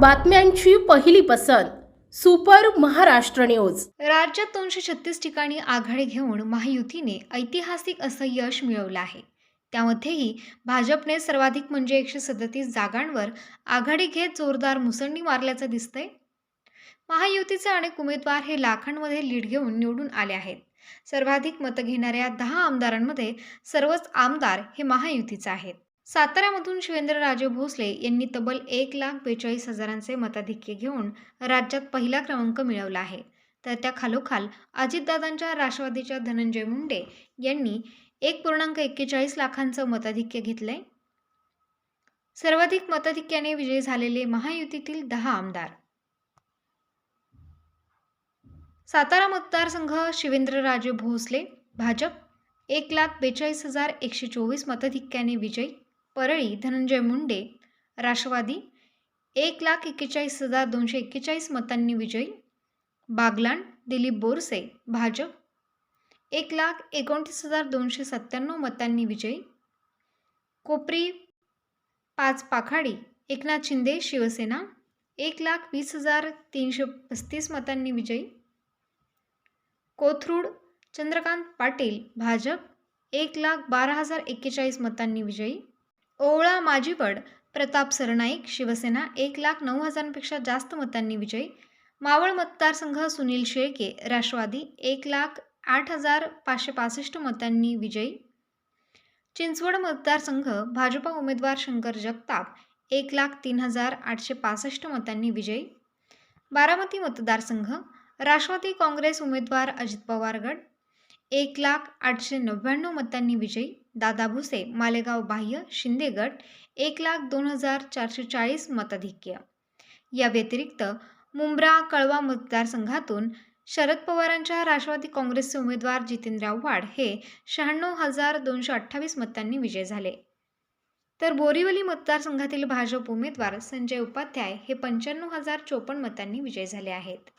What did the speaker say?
बातम्यांची पहिली पसंत सुपर महाराष्ट्र न्यूज. राज्यात दोनशे छत्तीस ठिकाणी आघाडी घेऊन महायुतीने ऐतिहासिक असं यश मिळवलं आहे. त्यामध्येही भाजपने सर्वाधिक म्हणजे एकशे सदतीस जागांवर आघाडी घेत जोरदार मुसंडी मारल्याचं दिसतंय. महायुतीचे अनेक उमेदवार हे लाखांमध्ये लीड घेऊन निवडून आले आहेत. सर्वाधिक मतं घेणाऱ्या दहा आमदारांमध्ये सर्वच आमदार हे महायुतीचे आहेत. साताऱ्यामधून शिवेंद्रराजे भोसले यांनी तब्बल एक लाख बेचाळीस हजारांचे मताधिक्य घेऊन राज्यात पहिला क्रमांक मिळवला आहे. तर त्या खालोखाल अजितदादांच्या राष्ट्रवादीच्या धनंजय मुंडे यांनी एक पूर्णांक एक्केचाळीस लाखांचं मताधिक्य घेतलंय. सर्वाधिक मताधिक्याने विजयी झालेले महायुतीतील दहा आमदार. सातारा मतदारसंघ शिवेंद्रराजे भोसले भाजप एक लाख बेचाळीस हजार एकशे चोवीस मताधिक्याने विजयी परळी धनंजय मुंडे राष्ट्रवादी एक लाख एक्केचाळीस हजार दोनशे एक्केचाळीस मतांनी विजयी. बागलाण दिलीप बोरसे भाजप एक लाख एकोणतीस हजार दोनशे सत्त्याण्णव मतांनी विजयी. कोपरी पाच पाखाडी एकनाथ शिंदे शिवसेना एक लाख वीस हजार तीनशे पस्तीस मतांनी विजयी. कोथरूड चंद्रकांत पाटील भाजप एक लाख बारा हजार एक्केचाळीस मतांनी विजयी. ओवळा माजीवड प्रताप सरनाईक शिवसेना एक लाख नऊ हजारांपेक्षा जास्त मतांनी विजयी. मावळ मतदारसंघ सुनील शेळके राष्ट्रवादी एक लाख आठ हजार पाचशे पासष्ट मतांनी विजयी. चिंचवड मतदारसंघ भाजपा उमेदवार शंकर जगताप एक लाख तीन हजार आठशे पासष्ट मतांनी विजयी. बारामती मतदारसंघ राष्ट्रवादी काँग्रेस उमेदवार अजित पवार गट एक लाख आठशे नव्याण्णव मतांनी विजयी दादा भुसे मालेगाव बाह्य शिंदे गट एक लाख दोन हजार चारशे चाळीस मताधिक्य. या व्यतिरिक्त मुंब्रा कळवा मतदारसंघातून शरद पवारांच्या राष्ट्रवादी काँग्रेसचे उमेदवार जितेंद्र आव्हाड हे शहाण्णव हजार दोनशे अठ्ठावीस मतांनी विजय झाले. तर बोरिवली मतदारसंघातील भाजप उमेदवार संजय उपाध्याय हे पंच्याण्णव हजार चोपन्न मतांनी विजय झाले आहेत.